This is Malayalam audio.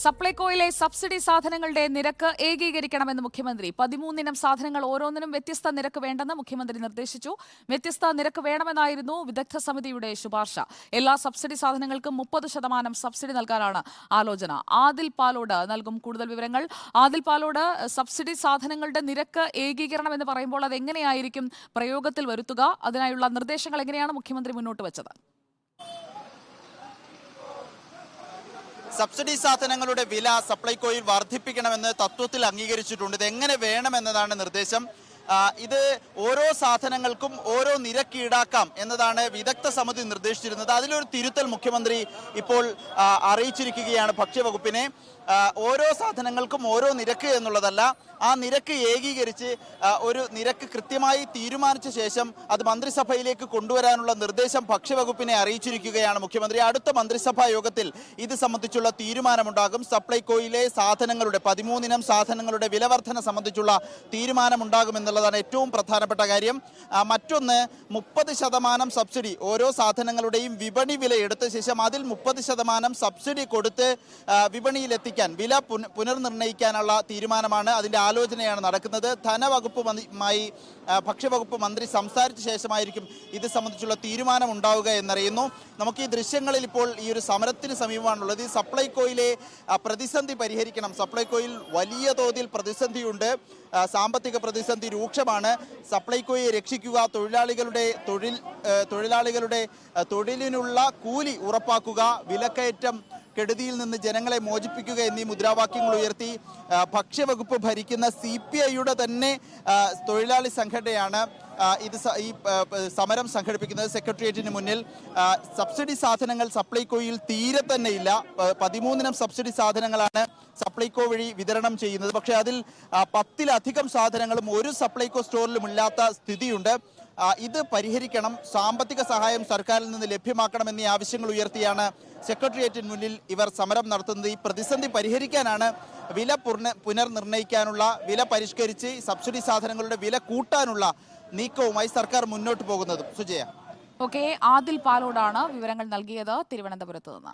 സപ്ലൈകോയിലെ സബ്സിഡി സാധനങ്ങളുടെ നിരക്ക് ഏകീകരിക്കണമെന്ന് മുഖ്യമന്ത്രി. പതിമൂന്നിനം സാധനങ്ങൾ ഓരോന്നിനും വ്യത്യസ്ത നിരക്ക് വേണ്ടെന്ന് മുഖ്യമന്ത്രി നിർദ്ദേശിച്ചു. വ്യത്യസ്ത നിരക്ക് വേണമെന്നായിരുന്നു വിദഗ്ധ സമിതിയുടെ ശുപാർശ. എല്ലാ സബ്സിഡി സാധനങ്ങൾക്കും മുപ്പത് ശതമാനം സബ്സിഡി നൽകാനാണ് ആലോചന. ആദിൽ പാലോട് നൽകും കൂടുതൽ വിവരങ്ങൾ. ആദിൽ പാലോട് സബ്സിഡി സാധനങ്ങളുടെ നിരക്ക് ഏകീകരണം എന്ന് പറയുമ്പോൾ അത് എങ്ങനെയായിരിക്കും പ്രയോഗത്തിൽ വരുത്തുക? അതിനായുള്ള നിർദ്ദേശങ്ങൾ എങ്ങനെയാണ് മുഖ്യമന്ത്രി മുന്നോട്ട് വെച്ചത്? സബ്സിഡി സാധനങ്ങളുടെ വില സപ്ലൈകോയിൽ വർദ്ധിപ്പിക്കണമെന്ന് തത്വത്തിൽ അംഗീകരിച്ചിട്ടുണ്ട്. ഇത് എങ്ങനെ വേണമെന്നതാണ് നിർദ്ദേശം. ഇത് ഓരോ സാധനങ്ങൾക്കും ഓരോ നിരക്ക് ഈടാക്കാം എന്നതാണ് വിദഗ്ധ സമിതി നിർദ്ദേശിച്ചിരുന്നത്. അതിലൊരു തിരുത്തൽ മുഖ്യമന്ത്രി ഇപ്പോൾ അറിയിച്ചിരിക്കുകയാണ് ഭക്ഷ്യവകുപ്പിനെ. ഓരോ സാധനങ്ങൾക്കും ഓരോ നിരക്ക് എന്നുള്ളതല്ല ആ നിരക്ക് ഏകീകരിച്ച് ഒരു നിരക്ക് കൃത്യമായി തീരുമാനിച്ച ശേഷം അത് മന്ത്രിസഭയിലേക്ക് കൊണ്ടുവരാനുള്ള നിർദ്ദേശം ഭക്ഷ്യവകുപ്പിനെ അറിയിച്ചിരിക്കുകയാണ് മുഖ്യമന്ത്രി. അടുത്ത മന്ത്രിസഭാ യോഗത്തിൽ ഇത് സംബന്ധിച്ചുള്ള തീരുമാനമുണ്ടാകും. സപ്ലൈകോയിലെ സാധനങ്ങളുടെ പതിമൂന്നിനം സാധനങ്ങളുടെ വിലവർധന സംബന്ധിച്ചുള്ള തീരുമാനമുണ്ടാകുമെന്നുള്ളതാണ് ഏറ്റവും പ്രധാനപ്പെട്ട കാര്യം. മറ്റൊന്ന് മുപ്പത് ശതമാനം സബ്സിഡി ഓരോ സാധനങ്ങളുടെയും വിപണി വില എടുത്ത ശേഷം അതിൽ മുപ്പത് ശതമാനം സബ്സിഡി കൊടുത്ത് ആ, വിപണിയിലെത്തിക്കാൻ വില പുന- പുനർനിർണയിക്കാനുള്ള തീരുമാനമാണ് അതിന്റെ ആലോചനയാണ് നടക്കുന്നത്. ധനവകുപ്പ് മന്ത്രിയുമായി ഭക്ഷ്യവകുപ്പ് മന്ത്രി സംസാരിച്ച ശേഷമായിരിക്കും ഇത് സംബന്ധിച്ചുള്ള തീരുമാനം ഉണ്ടാവുക എന്നറിയുന്നു. നമുക്ക് ഈ ദൃശ്യങ്ങളിൽ ഇപ്പോൾ ഈ ഒരു സമരത്തിന് സമീപമാണുള്ളത്. ഈ സപ്ലൈകോയിലെ പ്രതിസന്ധി പരിഹരിക്കണം. സപ്ലൈകോയിൽ വലിയ തോതിൽ പ്രതിസന്ധിയുണ്ട്. സാമ്പത്തിക പ്രതിസന്ധി രൂക്ഷമാണ്. സപ്ലൈകോയെ രക്ഷിക്കുക തൊഴിലാളികളുടെ തൊഴിൽ തൊഴിലാളികളുടെ തൊഴിലിനുള്ള കൂലി ഉറപ്പാക്കുക വിലക്കയറ്റം കെടുതിയിൽ നിന്ന് ജനങ്ങളെ മോചിപ്പിക്കുക എന്നീ മുദ്രാവാക്യങ്ങൾ ഉയർത്തി ഭക്ഷ്യവകുപ്പ് ഭരിക്കുന്ന സി പി ഐയുടെ തന്നെ തൊഴിലാളി സംഘടനയാണ് ഇത് ഈ സമരം സംഘടിപ്പിക്കുന്നത് സെക്രട്ടേറിയറ്റിന് മുന്നിൽ സബ്സിഡി സാധനങ്ങൾ സപ്ലൈകോയിൽ തീരെ തന്നെ ഇല്ല. പ- പതിമൂന്നിനം സബ്സിഡി സാധനങ്ങളാണ് സപ്ലൈകോ വഴി വിതരണം ചെയ്യുന്നത്. പക്ഷേ അതിൽ പത്തിലധികം സാധനങ്ങളും ഒരു സപ്ലൈകോ സ്റ്റോറിലും ഇല്ലാത്ത സ്ഥിതിയുണ്ട്. ഇത് പരിഹരിക്കണം. സാമ്പത്തിക സഹായം സർക്കാരിൽ നിന്ന് ലഭ്യമാക്കണം എന്നീ ആവശ്യങ്ങൾ ഉയർത്തിയാണ് സെക്രട്ടേറിയറ്റിന് മുന്നിൽ ഇവർ സമരം നടത്തുന്നത്. ഈ പ്രതിസന്ധി പരിഹരിക്കാനാണ് വില പുനർ പുനർനിർണയിക്കാനുള്ള വില പരിഷ്കരിച്ച് സബ്സിഡി സാധനങ്ങളുടെ വില കൂട്ടാനുള്ള നീക്കവുമായി സർക്കാർ മുന്നോട്ട് പോകുന്നതും. സുജയ. ഓക്കെ ആദിൽ പാലോടാണ് വിവരങ്ങൾ നൽകിയത് തിരുവനന്തപുരത്ത് നിന്ന്.